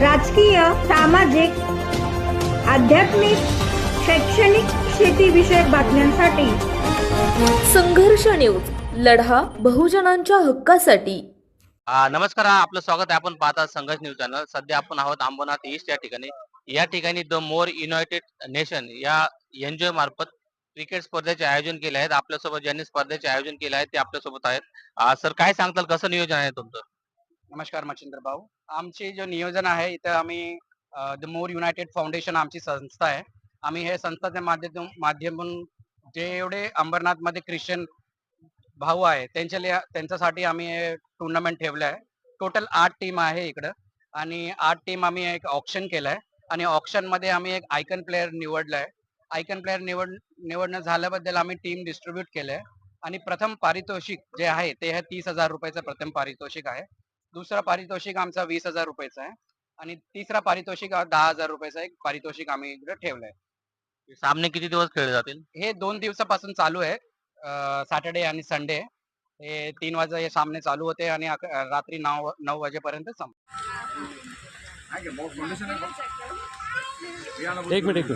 राजकीय सामाजिक आध्यात्मिक शैक्षणिक शेतीविषयक बातम्यांसाठी. संघर्ष न्यूज लढा बहुजनांच्या हक्कासाठी. आ, नमस्कार आपलं स्वागत आहे. आपण पाहता संघर्ष न्यूज चॅनल. सध्या आपण आहोत अंबरनाथ ईस्ट या ठिकाणी. या ठिकाणी द मोर युनायटेड नेशन या एनजीओ मार्फत क्रिकेट स्पर्धेचे आयोजन केले आहेत. आपल्यासोबत ज्यांनी स्पर्धेचे आयोजन केले आहे ते आपल्यासोबत आहेत. सर काय सांगताल? कसं नियोजन आहे तुमचं? नमस्कार मच्छिंद्र भाऊ. आमचे जो नियोजन आहे इथं आम्ही द मोर युनायटेड फाउंडेशन आमची संस्था आहे. आम्ही हे संस्थाच्या माध्यम माध्यमातून जे एवढे अंबरनाथमध्ये ख्रिश्चन भाऊ आहे त्यांच्या त्यांच्यासाठी आम्ही हे टुर्नामेंट ठेवलं आहे. टोटल आठ टीम आहे इकडं. आणि आठ टीम आम्ही एक ऑप्शन केलाय आणि ऑप्शनमध्ये आम्ही एक आयकन प्लेअर निवडलाय आयकन प्लेअर निवड निवडणं झाल्याबद्दल आम्ही टीम डिस्ट्रीब्यूट आहे. आणि प्रथम पारितोषिक जे आहे ते आहे तीस हजार रुपयाचं प्रथम पारितोषिक आहे. दुसरा पारितोषिक आमचा वीस हजार रुपयाचा आहे. आणि तिसरा पारितोषिक दहा हजार रुपयाचा एक पारितोषिक आम्ही इकडे ठेवलंय. हे सामने किती दिवस खेळले जातील? हे दोन दिवसापासून चालू आहे. सॅटर्डे आणि संडे. हे तीन वाजता हे सामने चालू होते आणि अक- रात्री नऊ नऊ वाजेपर्यंत संपतात एक मिनिट एक मिनिट.